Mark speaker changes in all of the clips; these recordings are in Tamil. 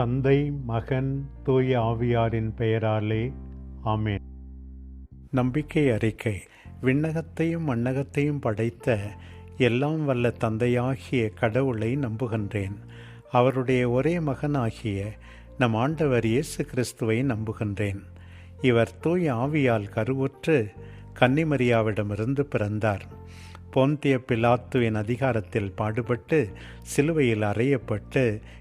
Speaker 1: தந்தை மகன் தூய ஆவியாரின் பெயராலே ஆமேன். நம்பிக்கை அறிக்கை. விண்ணகத்தையும் மண்ணகத்தையும் படைத்த எல்லாம் வல்ல தந்தையாகிய கடவுளை நம்புகின்றேன். அவருடைய ஒரே மகனாகிய நம் ஆண்டவர் இயேசு கிறிஸ்துவை நம்புகின்றேன். இவர் தூய ஆவியால் கருவுற்று கன்னிமரியாவிடமிருந்து பிறந்தார். போந்திய பிலாத்துவின் அதிகாரத்தில் பாடுபட்டு சிலுவையில் அறையப்பட்டு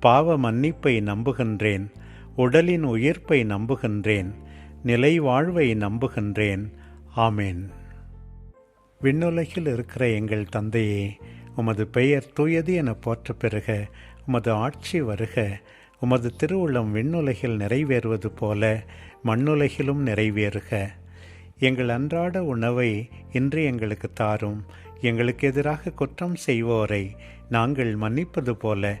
Speaker 1: பாவ மன்னிப்பை நம்புகின்றேன் உடலின் உயிர்ப்பை நம்புகின்றேன் நிலை வாழ்வை நம்புகின்றேன். ஆமேன். விண்ணுலகில் இருக்கிற எங்கள் தந்தையே உமது பெயர் தூயது என போற்ற பெறுக உமது ஆட்சி வருக உமது திருவுள்ளம் விண்ணுலகில் நிறைவேறுவது போல மண்ணுலகிலும் நிறைவேறுக. எங்கள் அன்றாட உணவை இன்று எங்களுக்கு தாரும் எங்களுக்கு எதிராக குற்றம் செய்வோரை நாங்கள் மன்னிப்பது போல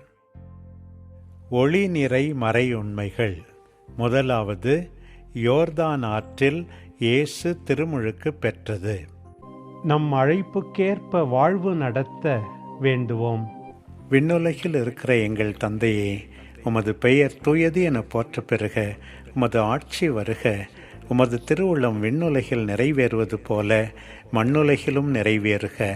Speaker 1: ஒளி நிறை மறை உண்மைகள் முதலாவது யோர்தான் ஆற்றில் இயேசு திருமுழுக்கு பெற்றது. நம் அழைப்புக்கேற்ப வாழ்வு நடத்த வேண்டுவோம். விண்ணுலகில் இருக்கிற எங்கள் தந்தையே உமது பெயர் தூயது என போற்ற பெறுக. உமது ஆட்சி வருக. உமது திருவுள்ளம் விண்ணுலகில் நிறைவேறுவது போல மண்ணுலகிலும் நிறைவேறுக.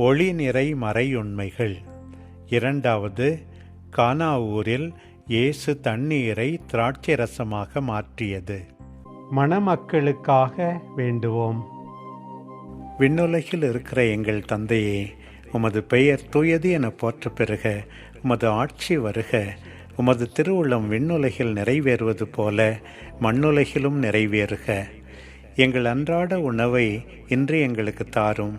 Speaker 1: ஒளி நிறை மறையுண்மைகள். இரண்டாவது கானா ஊரில் இயேசு தண்ணீரை திராட்சை ரசமாக மாற்றியது. மணமக்களுக்காக வேண்டுவோம். விண்ணுலகில் இருக்கிற எங்கள் தந்தையே உமது பெயர் தூயது என போற்ற பெறுக உமது ஆட்சி வருக. உமது திருவுள்ளம் விண்ணுலகில் நிறைவேறுவது போல மண்ணுலகிலும் நிறைவேறுக. எங்கள் அன்றாட உணவை இன்று எங்களுக்கு தாரும்.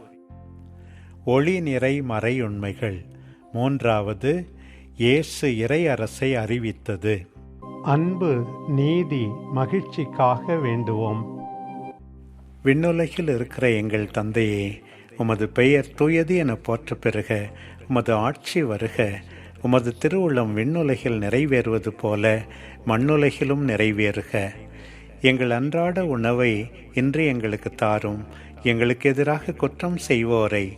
Speaker 1: ஒளி நிறை மறையுண்மைகள். மூன்றாவது இயேசு இறை அரசை அறிவித்தது. அன்பு நீதி மகிழ்ச்சிக்காக வேண்டுவோம். விண்ணுலகில் இருக்கிற எங்கள் தந்தையே உமது பெயர் தூயது என போற்ற பெறுக உமது ஆட்சி வருக. உமது திருவுள்ளம் விண்ணுலகில் நிறைவேறுவது போல மண்ணுலகிலும் நிறைவேறுக. எங்கள் அன்றாட உணவை இன்று எங்களுக்கு தாரும். எங்களுக்கு எதிராக குற்றம் செய்வோரை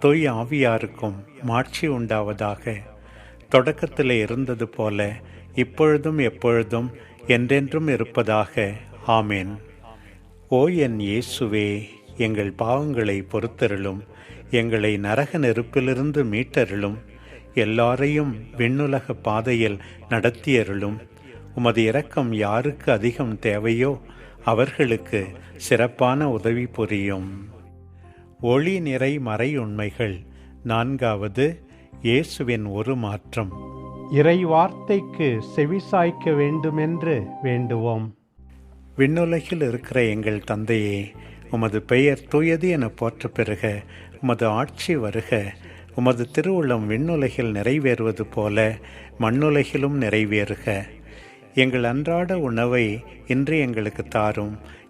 Speaker 1: தொய் ஆவியாருக்கும் மாட்சி உண்டாவதாக. தொடக்கத்தில் இருந்தது போல இப்பொழுதும் எப்பொழுதும் என்றென்றும் இருப்பதாக. ஆமேன். ஓ என் இயேசுவே எங்கள் பாவங்களை பொறுத்தருளும் எங்களை நரக நெருப்பிலிருந்து மீட்டருளும் எல்லாரையும் விண்ணுலக பாதையில் நடத்தியருளும். உமது இரக்கம் யாருக்கு அதிகம் தேவையோ அவர்களுக்கு சிறப்பான உதவி புரியும். ஒளி நிறை மறை உண்மைகள் நான்காவது இயேசுவின் ஒரு மாற்றம். இறை வார்த்தைக்கு செவிசாய்க்க வேண்டுமென்று வேண்டுவோம். விண்ணுலகில் இருக்கிற எங்கள் தந்தையே உமது பெயர் தூயது என போற்ற பெறுக. உமது ஆட்சி வருக. உமது திருவுள்ளம் விண்ணுலகில் நிறைவேறுவது போல மண்ணுலகிலும் நிறைவேறுக. எங்கள் அன்றாட உணவை இன்று எங்களுக்கு தாரும்.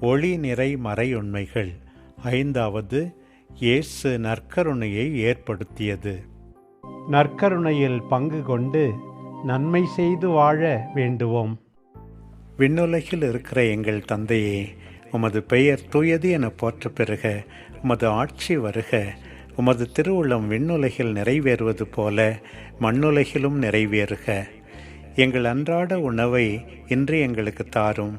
Speaker 1: ஒளி நிறை மறையுண்மைகள். ஐந்தாவது இயேசு நற்கருணையை ஏற்படுத்தியது. நற்கருணையில் பங்கு கொண்டு நன்மை செய்து வாழ வேண்டுவோம். விண்ணுலகில் இருக்கிற எங்கள் தந்தையே உமது பெயர் தூயது என போற்ற பெறுக. உமது ஆட்சி வருக. உமது திருவுள்ளம் விண்ணுலகில் நிறைவேறுவது போல மண்ணுலகிலும் நிறைவேறுக. எங்கள் அன்றாட உணவை இன்று எங்களுக்கு தாரும்.